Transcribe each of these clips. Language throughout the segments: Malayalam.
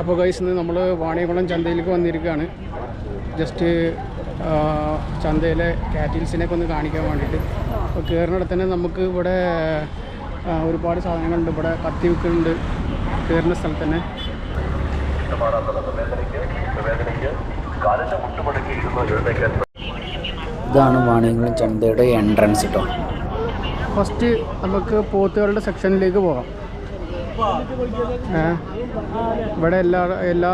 അപ്പോൾ ഗൈസ് ഇന്ന് നമ്മൾ വാണിയകുളം ചന്തയിലേക്ക് വന്നിരിക്കുകയാണ്. ജസ്റ്റ് ചന്തയിലെ കാറ്റിൽസിനെയൊക്കെ ഒന്ന് കാണിക്കാൻ വേണ്ടിയിട്ട്. അപ്പോൾ കയറുന്നിടത്ത് തന്നെ നമുക്ക് ഇവിടെ ഒരുപാട് സാധനങ്ങളുണ്ട്. ഇവിടെ കത്തി വിൽക്കുന്നുണ്ട് കയറുന്ന സ്ഥലത്ത് തന്നെ. ഇതാണ് വാണിയകുളം ചന്തയുടെ എൻട്രൻസ് കേട്ടോ ഫസ്റ്റ് നമുക്ക് പോത്തുകളുടെ സെക്ഷനിലേക്ക് പോകാം. ഇവിടെ എല്ലാ എല്ലാ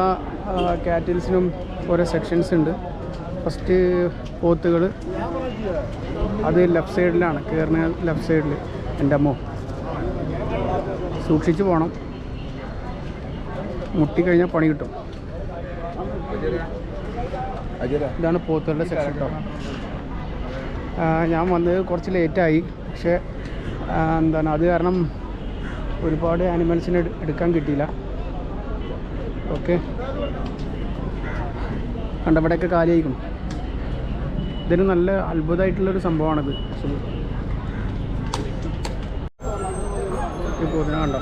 കാറ്റിൽസിനും ഓരോ സെക്ഷൻസ് ഉണ്ട്. ഫസ്റ്റ് പോത്തുകൾ. അത് ലെഫ്റ്റ് സൈഡിലാണ് കയറുന്ന ലെഫ്റ്റ് സൈഡിൽ എന്റെ അമ്മോ. സൂക്ഷിച്ച് പോകണം മുട്ടിക്കഴിഞ്ഞാൽ പണി കിട്ടും. ഇതാണ് പോത്തുകളുടെ സെക്ഷൻ കേട്ടോ ഞാൻ വന്നത് കുറച്ച് ലേറ്റായി പക്ഷേ എന്താണ് അത് കാരണം ഒരുപാട് ആനിമൽസിനെ എടുക്കാൻ കിട്ടിയില്ല. ഓക്കെ കണ്ടവിടെയൊക്കെ കാര്യമായിരിക്കും ഇതിന് നല്ല അത്ഭുതമായിട്ടുള്ളൊരു സംഭവമാണിത്. കണ്ടോ?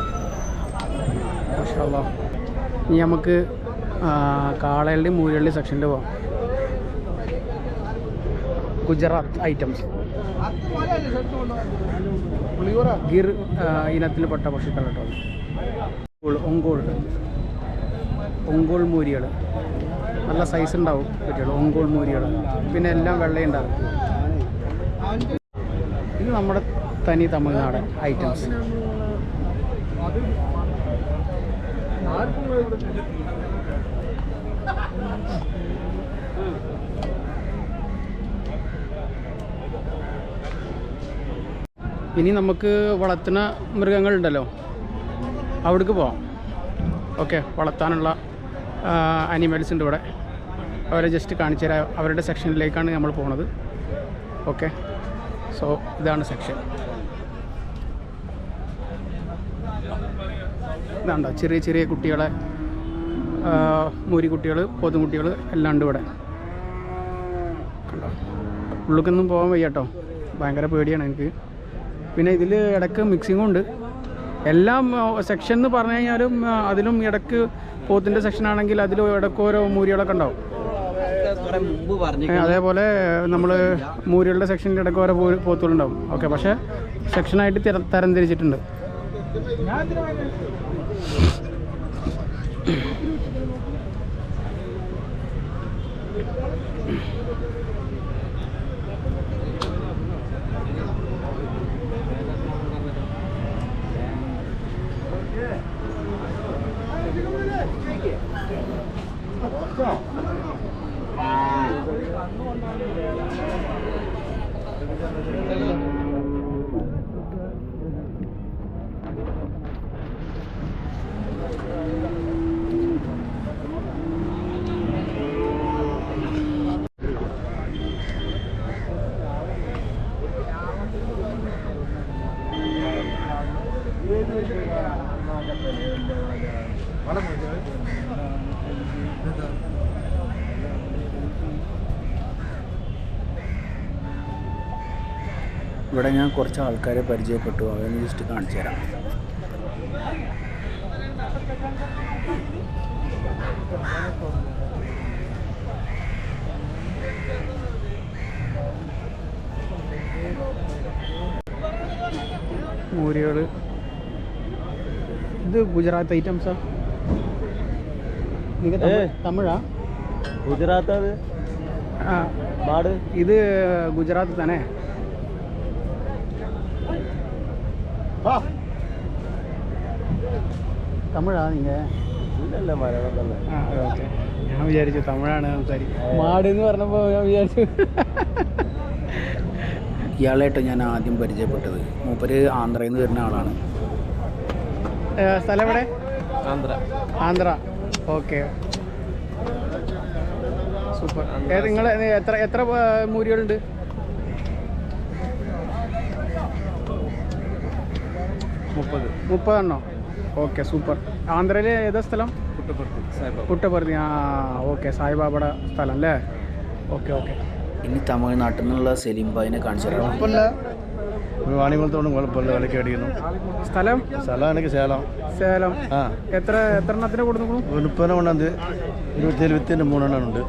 മാഷാ ഇനി നമുക്ക് കാളകളുടെയും മൂലകളുടെയും സെക്ഷനിൽ പോവാം. ഗുജറാത്ത് ഐറ്റംസ്. ഗിർ ഇനത്തിൽപ്പെട്ട പശുക്കൾ കേട്ടോ ഒങ്കോൾ ഒങ്കോൾ മൂരികൾ നല്ല സൈസ് ഉണ്ടാവും പറ്റുള്ളൂ ഒങ്കോൾ മൂരികൾ പിന്നെ എല്ലാം വെള്ളയുണ്ടാവും ഇത് നമ്മുടെ തനി തമിഴ്നാടൻ ഐറ്റംസ് ഇനി നമുക്ക് വളർത്തുന്ന മൃഗങ്ങളുണ്ടല്ലോ. അവിടേക്ക് പോവാം. ഓക്കെ വളർത്താനുള്ള അനിമൽസ് ഉണ്ട് ഇവിടെ. അവരെ ജസ്റ്റ് കാണിച്ചു തരാം. അവരുടെ സെക്ഷനിലേക്കാണ് നമ്മൾ പോണത്. ഓക്കെ സോ ഇതാണ് സെക്ഷൻ ഇതാണ്ടോ ചെറിയ ചെറിയ കുട്ടികളെ മൂരിക്കുട്ടികൾ പോത്തുംകുട്ടികൾ എല്ലാം ഉണ്ട് ഇവിടെ. കണ്ടോ? പോകാൻ വയ്യാട്ടോ. ഭയങ്കര പേടിയാണ് എനിക്ക്. പിന്നെ ഇതിൽ ഇടയ്ക്ക് മിക്സിങ്ങും ഉണ്ട്. എല്ലാം സെക്ഷൻ എന്ന് പറഞ്ഞു കഴിഞ്ഞാലും അതിലും ഇടയ്ക്ക് പോത്തിന്റെ സെക്ഷൻ ആണെങ്കിൽ അതിൽ ഇടയ്ക്ക് ഓരോ മൂരികളൊക്കെ ഉണ്ടാവും. അതേപോലെ നമ്മൾ മൂരികളുടെ സെക്ഷനിൽ ഇടയ്ക്ക് ഓരോ പോത്തുകളുണ്ടാവും. ഓക്കെ പക്ഷേ സെക്ഷനായിട്ട് തിര ഇവിടെ ഞാൻ കുറച്ച് ആൾക്കാരെ പരിചയപ്പെട്ടു. അവരെ ജസ്റ്റ് കാണിച്ചു തരാം. മൂരികൾ ഇത് ഗുജറാത്ത് ഐറ്റംസാ? നിങ്ങൾ തമിഴാ ഗുജറാത്ത് അത് ആ. ഇത് ഗുജറാത്ത് തന്നെ. തമിഴാ നിങ്ങൾ ഇല്ലല്ല മലയാളം തന്നെ. ഓക്കെ. ഞാൻ വിചാരിച്ചു തമിഴാണ് സംസാരിക്കും മാട് എന്ന് പറഞ്ഞപ്പോൾ ഞാൻ വിചാരിച്ചു. ഇയാളായിട്ട് ഞാൻ ആദ്യം പരിചയപ്പെട്ടത്. മൂപ്പര് ആന്ധ്രയിൽ നിന്ന് വരുന്ന ആളാണ്. സ്ഥലം എവിടെ? ആന്ധ്ര. ആന്ധ്ര. ഓക്കെ. സൂപ്പർ. നിങ്ങൾ എത്ര എത്ര മൂരികളുണ്ട്? മുപ്പത്. മുപ്പതെണ്ണോ? Okay super. ആന്ധ്രയിൽ ഏതാ സ്ഥലം? പുട്ടപർത്തി ആ ഓക്കെ സായിബാബയുടെ സ്ഥലം അല്ലേ? Okay okay. ഇനി തമിഴ്നാട്ടിൽ നിന്നുള്ള സെലിംബായിനെ കാണിച്ചു തരാം. വാണിമലത്തോടും കുഴപ്പമില്ല വിലക്ക് അടിക്കുന്നു. സ്ഥലം? സ്ഥലം എനിക്ക് സേലം. സേലം. ആ. എത്ര എത്ര എണ്ണത്തിന് കൊടുക്കുന്നു മുപ്പതിനെ കൊണ്ടത് ഇരുപത്തിയേഴ് വിത്തിന്റെ മൂന്നെണ്ണം ഉണ്ട്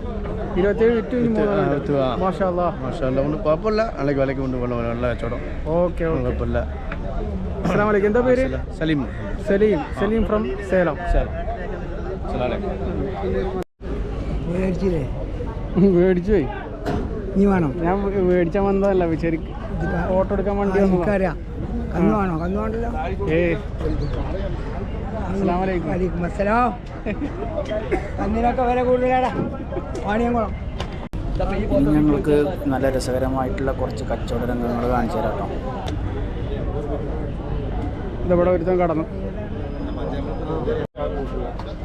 ഇരുപത്തേഴ് വിറ്റ് ഇനി മൂന്നെണ്ണം ഉണ്ട്. മാഷാ അല്ലാ മാഷല്ല. കൊണ്ട് കുഴപ്പമില്ല. അല്ലെങ്കിൽ വിലക്ക് കൊണ്ട് കൊണ്ട് നല്ല കച്ചവടം. ഓക്കെ കുഴപ്പമില്ല. അസ്സാം വലൈക്കും എന്താ പേര്? സലീം. സലീം. സലീം ഫ്രം സേലം. സേലം. സലാം മേടിച്ചില്ലേ? മേടിച്ചു പോയി. നീ വേണോ. ഞാൻ മേടിച്ചാൽ വന്നതല്ല ശരി ഓട്ടോ എടുക്കാൻ വേണ്ടി എനിക്കറിയാം. കന്നു വേണോ? കന്നു വേണ്ടല്ലോ? ഏ വലൈക്കും അസ്സലാം. കന്നിനൊക്കെ വില കൂടുതലാടാ. വാണിയംകുളം ഇനി ഞങ്ങൾക്ക് നല്ല രസകരമായിട്ടുള്ള കുറച്ച് കച്ചവട രംഗങ്ങൾ കാണിച്ചു തരാം കേട്ടോ. ഇതവിടെ ഒരുത്തം കടന്നു.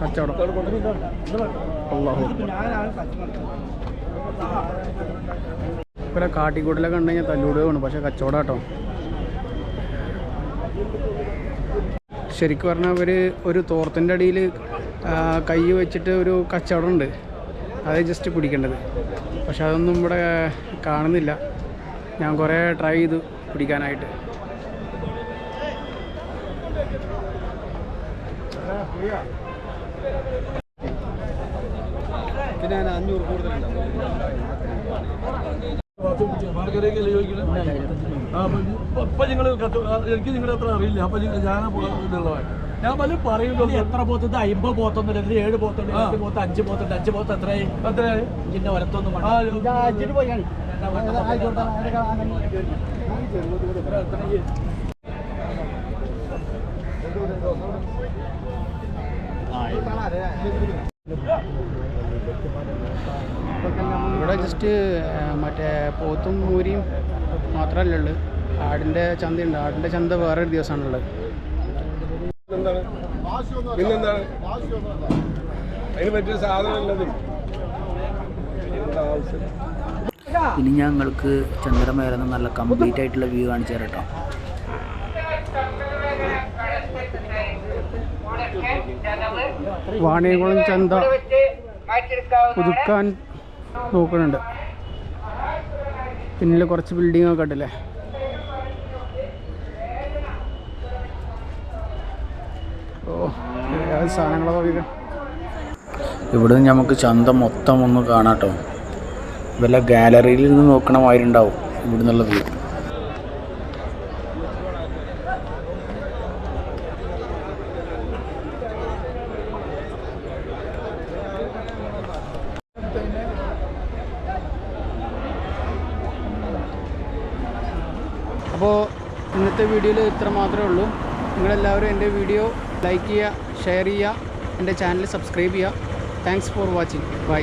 കച്ചവടം. അള്ളാഹു ഇവരെ കാട്ടിക്കൂട്ടിലൊക്കെ ഉണ്ടെങ്കിൽ തല്ലൂടുകയാണ് പക്ഷെ കച്ചവടം കേട്ടോ ശരിക്കും പറഞ്ഞാൽ അവർ ഒരു തോർത്തിന്റെ അടിയിൽ കൈ വെച്ചിട്ട് ഒരു കച്ചവടം ഉണ്ട് അത് ജസ്റ്റ് പിടിക്കേണ്ടത്. പക്ഷെ അതൊന്നും ഇവിടെ കാണുന്നില്ല. ഞാൻ കുറേ ട്രൈ ചെയ്തു പിടിക്കാനായിട്ട്. അപ്പൊ നിങ്ങൾ എനിക്ക് നിങ്ങളുടെ അത്ര അറിയില്ല. അപ്പൊ ഞാൻ ഇതുള്ളവൻ. ഞാൻ പല പറയുന്നു എത്ര പോത്തുണ്ട്? അമ്പത് പോത്തൊന്നും രണ്ട് ഏഴ് പോത്തുണ്ട് രണ്ട് പോത്ത് അഞ്ച് പോത്തുണ്ട്. അഞ്ച് പോത്ത് എത്രയായി? എത്രയായി? ഇതിന്റെ ഒരത്തൊന്നും ആ, അഞ്ചിന് പോയാണ് ഇവിടെ ജസ്റ്റ് മറ്റേ പോത്തും മൂരിയും മാത്രമല്ല ഉള്ളു. ആടിന്റെ ചന്തയുണ്ട്. ആടിന്റെ ചന്ത വേറെ ഒരു ദിവസമാണുള്ളത് പിന്നെന്താണ്? അതിന് പറ്റിയ ഇനി ഞങ്ങൾക്ക് ചന്ദ്രമേലെന്ന് നല്ല കംപ്ലീറ്റ് ആയിട്ടുള്ള വ്യൂ കാണിച്ചു തരാം കേട്ടോ. വാണിയകുളം ചന്ത പുതുക്കാൻ നോക്കുന്നുണ്ട് പിന്നിൽ കുറച്ച് ബിൽഡിംഗ് ഒക്കെ ഉണ്ടല്ലേ ഓ സാധനങ്ങളൊക്കെ ഇവിടെ നിന്ന് നമുക്ക് ചന്ത മൊത്തം ഒന്ന് കാണാട്ടോ. വല്ല ഗാലറിയിൽ നിന്ന് നോക്കണ മാതിരി അപ്പോൾ ഇന്നത്തെ വീഡിയോയിൽ ഇത്ര മാത്രമേ ഉള്ളൂ. നിങ്ങളെല്ലാവരും എന്റെ വീഡിയോ ലൈക്ക് ചെയ്യുക ഷെയർ ചെയ്യുക എന്റെ ചാനൽ സബ്സ്ക്രൈബ് ചെയ്യുക. Thanks for watching bye